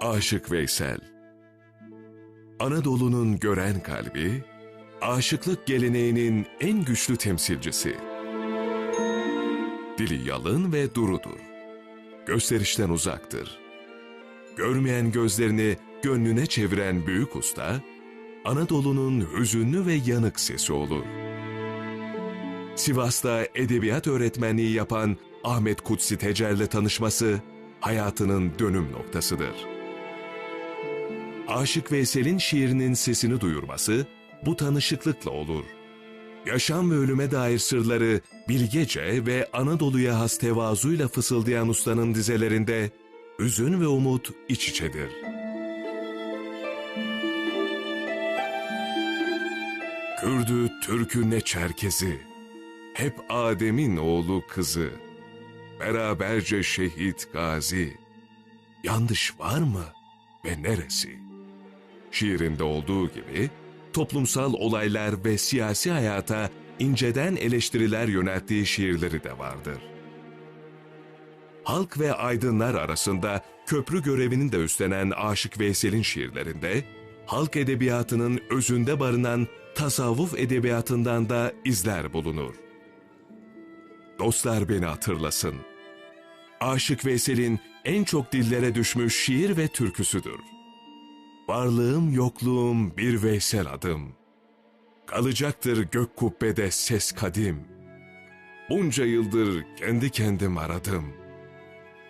Aşık Veysel Anadolu'nun gören kalbi, aşıklık geleneğinin en güçlü temsilcisi. Dili yalın ve durudur. Gösterişten uzaktır. Görmeyen gözlerini gönlüne çeviren büyük usta, Anadolu'nun hüzünlü ve yanık sesi olur. Sivas'ta edebiyat öğretmenliği yapan Ahmet Kutsi Tecer'le tanışması hayatının dönüm noktasıdır. Aşık Veysel'in şiirinin sesini duyurması bu tanışıklıkla olur. Yaşam ve ölüme dair sırları bilgece ve Anadolu'ya has tevazuyla fısıldayan ustanın dizelerinde hüzün ve umut iç içedir. Kürdü, Türk'ü ne Çerkezi, hep Adem'in oğlu kızı, beraberce şehit gazi, yanlış var mı ve neresi? Şiirinde olduğu gibi toplumsal olaylar ve siyasi hayata inceden eleştiriler yönelttiği şiirleri de vardır. Halk ve aydınlar arasında köprü görevini de üstlenen Aşık Veysel'in şiirlerinde, halk edebiyatının özünde barınan tasavvuf edebiyatından da izler bulunur. Dostlar beni hatırlasın. Aşık Veysel'in en çok dillere düşmüş şiir ve türküsüdür. Varlığım yokluğum bir Veysel adım. Kalacaktır gök kubbede ses kadim. Bunca yıldır kendi kendim aradım.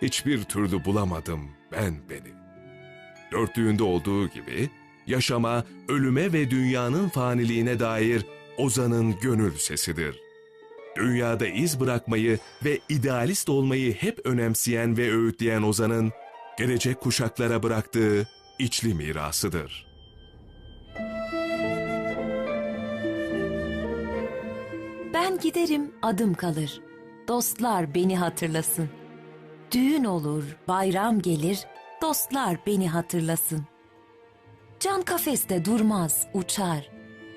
Hiçbir türlü bulamadım ben beni. Dörtlüğünde olduğu gibi yaşama, ölüme ve dünyanın faniliğine dair Ozan'ın gönül sesidir. Dünyada iz bırakmayı ve idealist olmayı hep önemseyen ve öğütleyen Ozan'ın gelecek kuşaklara bıraktığı içli mirasıdır. Ben giderim adım kalır. Dostlar beni hatırlasın. Düğün olur, bayram gelir, dostlar beni hatırlasın. Can kafeste durmaz, uçar.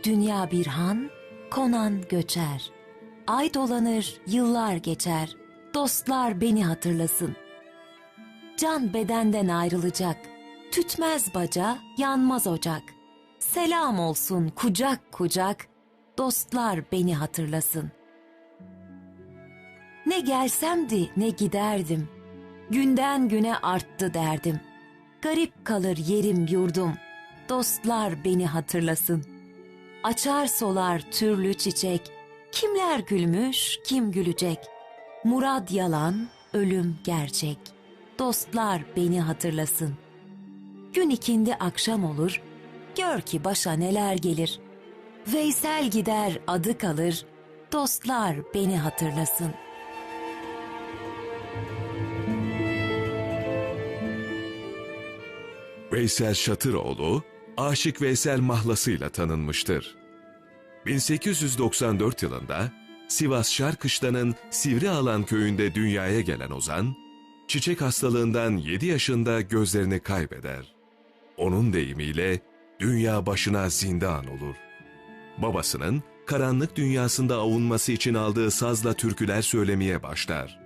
Dünya bir han, konan göçer. Ay dolanır, yıllar geçer. Dostlar beni hatırlasın. Can bedenden ayrılacak. Tütmez baca, yanmaz ocak. Selam olsun kucak kucak. Dostlar beni hatırlasın. Ne gelsemdi ne giderdim. Günden güne arttı derdim. Garip kalır yerim yurdum. Dostlar beni hatırlasın. Açar solar türlü çiçek. Kimler gülmüş, kim gülecek. Murad yalan, ölüm gerçek. Dostlar beni hatırlasın. Gün ikindi akşam olur. Gör ki başa neler gelir. Veysel gider adı kalır. Dostlar beni hatırlasın. Veysel Şatıroğlu, Aşık Veysel mahlasıyla tanınmıştır. 1894 yılında Sivas Şarkışla'nın Sivrialan köyünde dünyaya gelen Ozan, çiçek hastalığından 7 yaşında gözlerini kaybeder. Onun deyimiyle dünya başına zindan olur. Babasının karanlık dünyasında avunması için aldığı sazla türküler söylemeye başlar.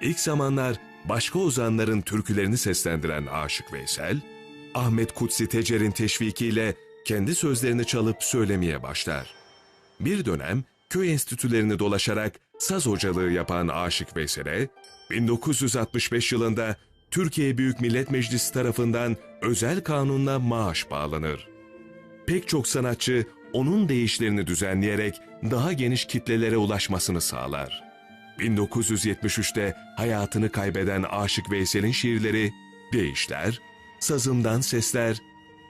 İlk zamanlar başka ozanların türkülerini seslendiren Aşık Veysel, Ahmet Kutsi Tecer'in teşvikiyle kendi sözlerini çalıp söylemeye başlar. Bir dönem köy enstitülerini dolaşarak saz hocalığı yapan Aşık Veysel'e 1965 yılında Türkiye Büyük Millet Meclisi tarafından özel kanunla maaş bağlanır. Pek çok sanatçı onun değişlerini düzenleyerek daha geniş kitlelere ulaşmasını sağlar. 1973'te hayatını kaybeden Aşık Veysel'in şiirleri Değişler, Sazımdan Sesler,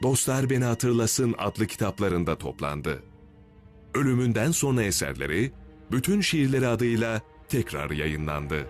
Dostlar Beni Hatırlasın adlı kitaplarında toplandı. Ölümünden sonra eserleri bütün şiirleri adıyla tekrar yayınlandı.